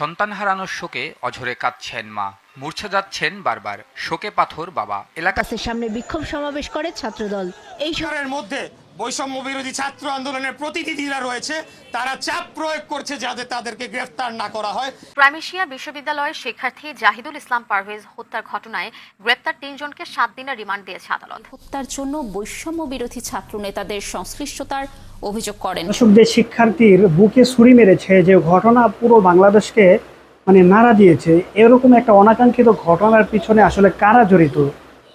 সন্তান হারানোর শোকে অঝরে কাঁদছেন মা। মূর্ছা যাচ্ছেন বারবার। শোকে পাথর বাবা। এলাকা সামনে বিক্ষোভ সমাবেশ করে ছাত্রদল। এই শহরের মধ্যে বৈষম্য বিরোধী ছাত্র আন্দোলনের প্রতিনিধিরা রয়েছে। তারা চাপ প্রয়োগ করছে যাতে তাদেরকে গ্রেফতার না করা হয়। প্রাইমেশিয়া বিশ্ববিদ্যালয়ের শিক্ষার্থী জাহিদুল ইসলাম পারভেজ হত্যার ঘটনায় গ্রেপ্তার তিনজনকে সাত দিনের রিমান্ড দিয়েছে আদালত। হত্যার জন্য বৈষম্য বিরোধী ছাত্র নেতাদের সংশ্লিষ্টতার অভিযোগ করেন। দর্শক শিক্ষার্থীর বুকে ছুরি মেরেছে যে ঘটনা পুরো বাংলাদেশকে মানে নাড়া দিয়েছে। এরকম একটা অনাকাঙ্ক্ষিত ঘটনার পিছনে আসলে কারা জড়িত?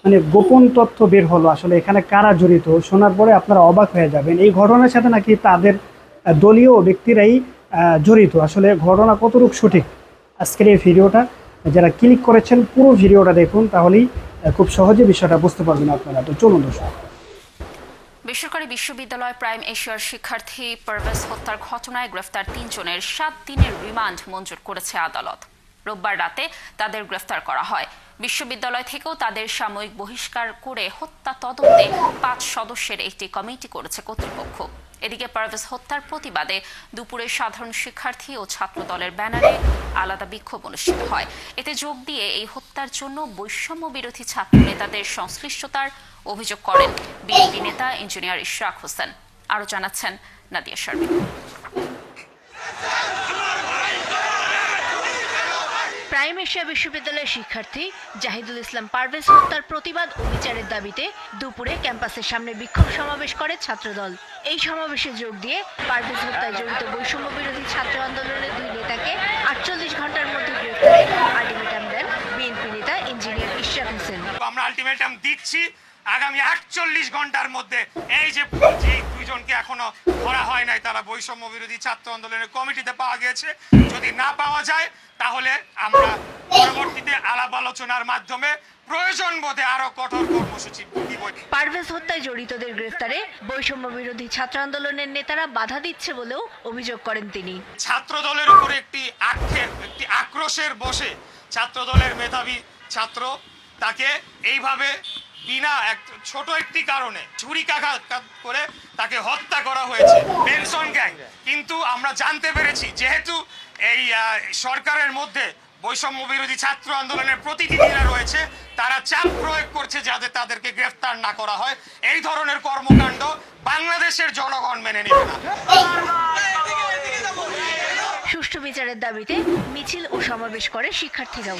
মানে গোপন তথ্য বের হলো আসলে এখানে কারা জড়িত শোনার পরে আপনারা অবাক হয়ে যাবেন। এই ঘটনার সাথে নাকি তাদের দলীয় ব্যক্তিরাই জড়িত। আসলে ঘটনা কতটুকু সঠিক? আজকের এই ভিডিওটা, যারা ক্লিক করেছেন পুরো ভিডিওটা দেখুন, তাহলেই খুব সহজে বিষয়টা বুঝতে পারবেন আপনারা। তো চলুন দর্শক। বেসরকারি বিশ্ববিদ্যালয় প্রাইম এশিয়ার শিক্ষার্থী পারভেজ হত্যার ঘটনায় গ্রেফতার তিনজনের সাত দিনের রিমান্ড মঞ্জুর করেছে আদালত। রোববার রাতে তাদের গ্রেফতার করা হয়। বিশ্ববিদ্যালয় থেকেও তাদের সাময়িক বহিষ্কার করে হত্যা তদন্তে পাঁচ সদস্যের একটি কমিটি করেছে কর্তৃপক্ষ। এদিকে পারভেজ হত্যার প্রতিবাদে দুপুরে সাধারণ শিক্ষার্থী ও ছাত্র দলের ব্যানারে আলাদা বিক্ষোভ অনুষ্ঠিত হয়। এতে যোগ দিয়ে এই হত্যার জন্য বৈষম্য বিরোধী ছাত্র নেতাদের সংশ্লিষ্টতার অভিযোগ করেন বিএনপি নেতা ইঞ্জিনিয়ার ইশরাক হোসেন। আরও জানাচ্ছেন নাদিয়া শারমিন প্রাইম এশিয়া বিশ্ববিদ্যালয়ের শিক্ষার্থী জাহিদুল ইসলাম পারভেজ হত্যার প্রতিবাদ ও বিচারের দাবিতে দুপুরে ক্যাম্পাসের সামনে বিক্ষোভ সমাবেশ করে ছাত্রদল। এই সমাবেশে যোগ দিয়ে পারভেজ হত্যায় জড়িত বৈষম্য বিরোধী ছাত্র আন্দোলনের দুই নেতাকে আটচল্লিশ ঘণ্টার মধ্যে গ্রেফতারে আল্টিমেটাম দেন বিএনপি নেতা ইঞ্জিনিয়ার ইশরাক হোসেন। আমরা আলটিমেটাম দিচ্ছি আগামী আটচল্লিশ ঘণ্টার মধ্যে এই যে দুইজনকে এখনও ধরা হয় নাই তারা বৈষম্য বিরোধী ছাত্র আন্দোলনের কমিটিতে পাওয়া গেছে যদি না পাওয়া যায় তাহলে আমরা পরবর্তীতে আলাপ আলোচনার মাধ্যমে প্রয়োজন বোধে আরও কঠোর কর্মসূচি পারভেজ হত্যায় জড়িতদের গ্রেফতারে বৈষম্য বিরোধী ছাত্র আন্দোলনের নেতারা বাধা দিচ্ছে বলেও অভিযোগ করেন তিনি। ছাত্র দলের উপরে একটি আক্ষেপ একটি আক্রোশের বসে ছাত্র দলের মেধাবী ছাত্র তাকে এইভাবে বিনা এক ছোট একটি কারণে ছুরিকাঘাত করে তাকে হত্যা করা হয়েছে। Pension gang. কিন্তু আমরা জানতে পেরেছি, যেহেতু এই সরকারের মধ্যে বৈষম্য বিরোধী ছাত্র আন্দোলনের প্রতিনিধিরা রয়েছে, তারা চাপ প্রয়োগ করছে যাতে তাদেরকে গ্রেফতার না করা হয়। এই ধরনের কর্মকাণ্ড বাংলাদেশের জনগণ মেনে নেবে না। সুষ্ঠু বিচারের দাবিতে মিছিল ও সমাবেশ করে শিক্ষার্থীরাও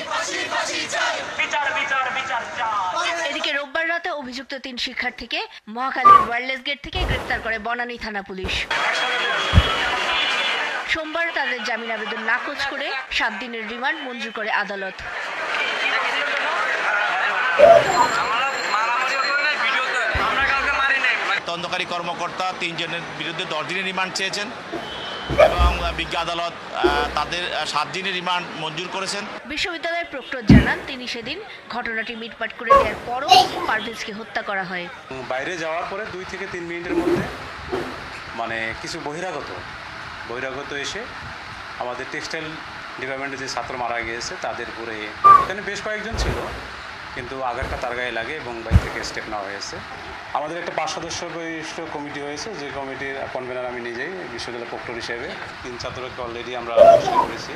এদিকে রোববার রাতে অভিযুক্ত তিন শিক্ষার্থীকে মহাখালীর ওয়্যারলেস গেট থেকে গ্রেফতার করে বনানী থানা পুলিশ। সোমবার তাদের জামিন আবেদন নাকচ করে সাত দিনের রিমান্ড মঞ্জুর করে আদালত। তদন্তকারী কর্মকর্তা তিনজনের বিরুদ্ধে দশ দিনের রিমান্ড চেয়েছেন। এবং বিজ্ঞ আদালত তাদের সাত দিনের রিমান্ড মঞ্জুর করেছেন। বিশ্ববিদ্যালয়ের প্রক্টর জানান তিনি সেদিন ঘটনাটি মিটপাট করে দেওয়ার পরও পারভেজকে হত্যা করা হয়। বাইরে যাওয়ার পরে দুই থেকে তিন মিনিটের মধ্যে মানে কিছু বহিরাগত বহিরাগত এসে আমাদের টেক্সটাইল ডিপার্টমেন্টে যে ছাত্র মারা গিয়েছে তাদের উপরে এখানে বেশ কয়েকজন ছিল। কিন্তু আঘাতটা তার গায়ে লাগে এবং বাইক থেকে স্টেপ নেওয়া হয়েছে। আমাদের একটা পাঁচ সদস্য বিশিষ্ট কমিটি হয়েছে, যে কমিটির কনভেনার আমি নিজেই বিশ্ববিদ্যালয় প্রক্টর হিসেবে। তিন ছাত্রকে অলরেডি আমরা বহিষ্কার করেছি।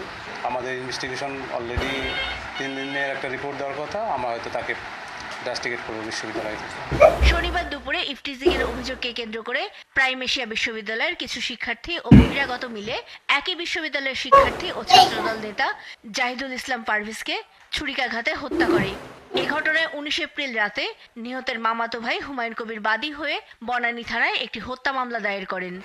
আমাদের ইনভেস্টিগেশন অলরেডি তিন দিনের একটা রিপোর্ট দেওয়ার কথা, আমরা হয়তো তাকে বিশ্ববিদ্যালয় শনিবার দুপুরে ইফটিজিং এর অভিযোগকে কেন্দ্র করে প্রাইম এশিয়া বিশ্ববিদ্যালয়ের কিছু শিক্ষার্থী ও বহিরাগত মিলে একই বিশ্ববিদ্যালয়ের শিক্ষার্থী ও ছাত্রদল নেতা জাহিদুল ইসলাম পারভেজকে ছুরিকাঘাতে হত্যা করে। এই ঘটনায় উনিশ এপ্রিল রাতে নিহতের মামাতো ভাই হুমায়ুন কবির বাদী হয়ে বনানী থানায় একটি হত্যা মামলা দায়ের করেন।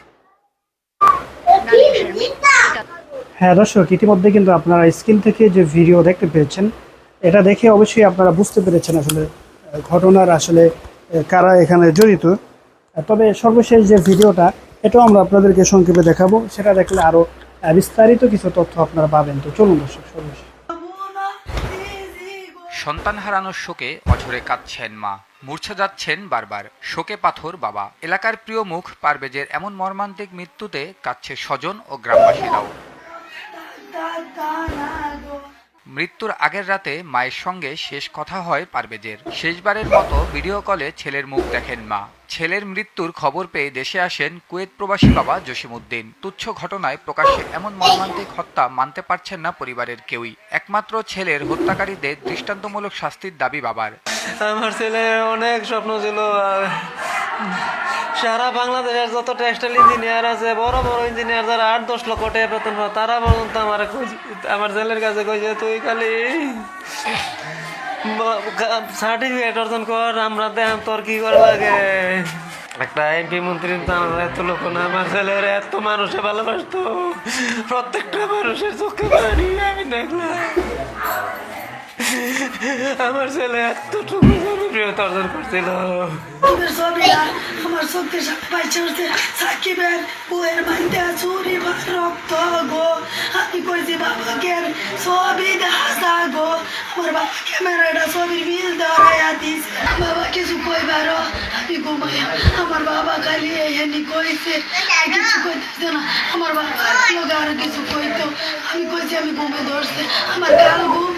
হ্যাঁ দর্শক ইতিমধ্যে কিন্তু আপনারা স্ক্রিন থেকে যে ভিডিও দেখতে পেয়েছেন এটা দেখে অবশ্যই আপনারা বুঝতে পেরেছেন আসলে ঘটনার আসলে কারা এখানে জড়িত। তবে সর্বশেষ যে ভিডিওটা এটাও আমরা আপনাদেরকে সংক্ষেপে দেখাবো। সেটা দেখলে আরও বিস্তারিত কিছু তথ্য আপনারা পাবেন। তো চলুন দর্শক সর্বশেষ। সন্তান হারানোর শোকে অঝরে কাঁদছেন মা মূর্ছা যাচ্ছেন বারবার শোকে পাথর বাবা এলাকার প্রিয় মুখ পারবেজের এমন মর্মান্তিক মৃত্যুতে কাঁদছে স্বজন ও গ্রামবাসীরাও মৃত্যুর আগের রাতে মায়ের সঙ্গে শেষ কথা হয় পারভেজের। শেষবারের মতো ভিডিও কলে ছেলের মুখ দেখেন মা। ছেলের মৃত্যুর খবর পেয়ে দেশে আসেন কুয়েত প্রবাসী বাবা জসিমউদ্দিন। তুচ্ছ ঘটনায় প্রকাশ্যে এমন মর্মান্তিক হত্যা মানতে পারছেন না পরিবারের কেউই। একমাত্র ছেলের হত্যাকারীদের দৃষ্টান্তমূলক শাস্তির দাবি বাবার। আমার ছেলে অনেক স্বপ্ন ছিল সারা বাংলাদেশের যত টেক্সটাইল ইঞ্জিনিয়ার আছে, বড় বড় ইঞ্জিনিয়ার যারা আট দশ লক্ষ টাকা বেতন তারা পর্যন্ত আমার আমার ছেলের কাছে কইছে তুই খালি সার্টিফিকেট অর্জন কর, আমরা দেখাম তোর কি করা লাগে। একটা এমপি মন্ত্রী তো আমার এত লোক না, আমার ছেলের এত মানুষে ভালোবাসতো, প্রত্যেকটা মানুষের চোখে পানি, আমি দেখলাম। আমার ছেলে এতটুকু জনপ্রিয়তা অর্জন করছিল সাকিবের ছবিটা আমার চোখের পাইছে হচ্ছে সাকিবের বউয়ের বাড়িতে চুরি রক্ত গো। আমি কইছি, বাবাকে ছবি দেখা গো। আমার বাবা ক্যামেরাটা ছবির বিল ধরাইয়া দিস বাবা কিছু কইবার, আমি ঘুমাই আমার বাবা খালি এখানে কইছে কিছু কইতেছে না, আমার বাবা আর কিছু কইতো। আমি কইছি, আমি ঘুমে ধরছে, আমার কাল ঘুম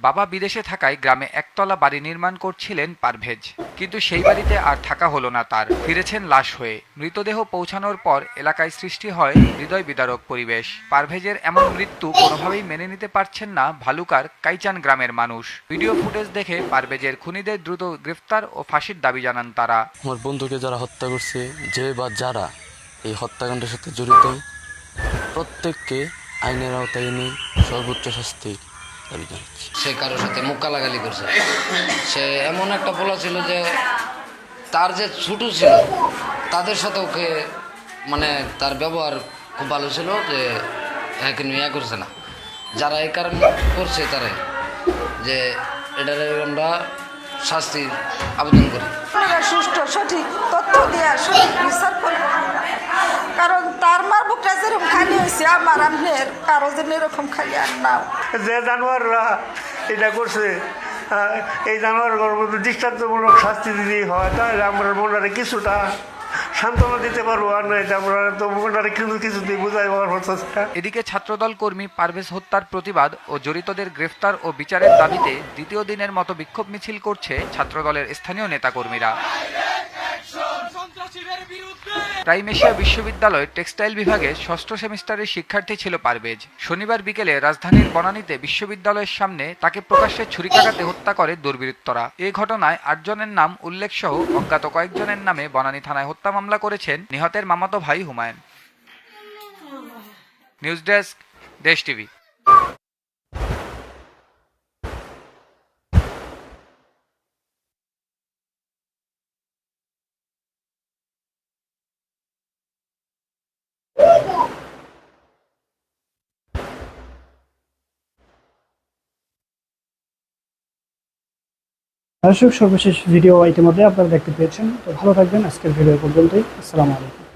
বাবা বিদেশে থাকায় গ্রামে একতলা বাড়ি নির্মাণ করছিলেন পারভেজ। কিন্তু সেই বাড়িতে আর থাকা হলো না তার। ফিরেছেন লাশ হয়ে। মৃতদেহ পৌঁছানোর পর এলাকায় সৃষ্টি হয় হৃদয় বিদারক পরিবেশ। পারভেজের এমন মৃত্যু কোনোভাবেই মেনে নিতে পারছেন না ভালুকার কাইচান গ্রামের মানুষ। ভিডিও ফুটেজ দেখে পারভেজের খুনিদের দ্রুত গ্রেফতার ও ফাঁসির দাবি জানান তারা। আমার বন্ধুকে যারা হত্যা করছে যে বা যারা এই হত্যাকাণ্ডের সাথে জড়িত প্রত্যেককে আইনের আওতায় এনে সর্বোচ্চ শাস্তি দাবি জানাচ্ছি। সে কারোর সাথে মুখ গালাগালি করছে। সে এমন একটা বলা ছিল যে তার যে ছোটো ছিল তাদের সাথে ওকে মানে তার ব্যবহার খুব ভালো ছিল যে একে নিয়ে ইয়া করছে না। যারা এই কারণে করছে তারাই যে এটারে আমরা শাস্তির আবেদন করি। সুষ্ঠু সঠিক তথ্য দেওয়া সঠিক বিচার করবেন কারণ তার মার বুকটা হয়েছে আমার আমনের কারও যেন এরকম খালি আর নাও যে জানোয়াররা এটা করছে এই জানোয়ারগুলোর মধ্যে দৃষ্টান্তমূলক শাস্তি দিলেই হয় তাহলে আমরা মনে কিছুটা সান্ত্বনা দিতে পারব আর নয় আমরা তো মনে কিন্তু কিছুতেই বোঝাই পারব এদিকে ছাত্রদল কর্মী পারভেজ হত্যার প্রতিবাদ ও জড়িতদের গ্রেফতার ও বিচারের দাবিতে দ্বিতীয় দিনের মতো বিক্ষোভ মিছিল করছে ছাত্রদলের স্থানীয় নেতাকর্মীরা। প্রাইম এশিয়া বিশ্ববিদ্যালয়ের টেক্সটাইল বিভাগে ষষ্ঠ সেমিস্টারের শিক্ষার্থী ছিল পারভেজ। শনিবার বিকেলে রাজধানীর বনানীতে বিশ্ববিদ্যালয়ের সামনে তাকে প্রকাশ্যে ছুরিকাঘাতে হত্যা করে দুর্বৃত্তরা। এ ঘটনায় আটজনের নাম উল্লেখ সহ অজ্ঞাত কয়েকজনের নামে বনানী থানায় হত্যা মামলা করেছেন নিহতের মামাতো ভাই Humayun. News desk, Desh TV. দর্শক, সর্বশেষ ভিডিও ইতিমধ্যে আপনারা দেখতে পেয়েছেন। তো ভালো থাকবেন। আজকের ভিডিও পর্যন্তই। আসসালামু আলাইকুম।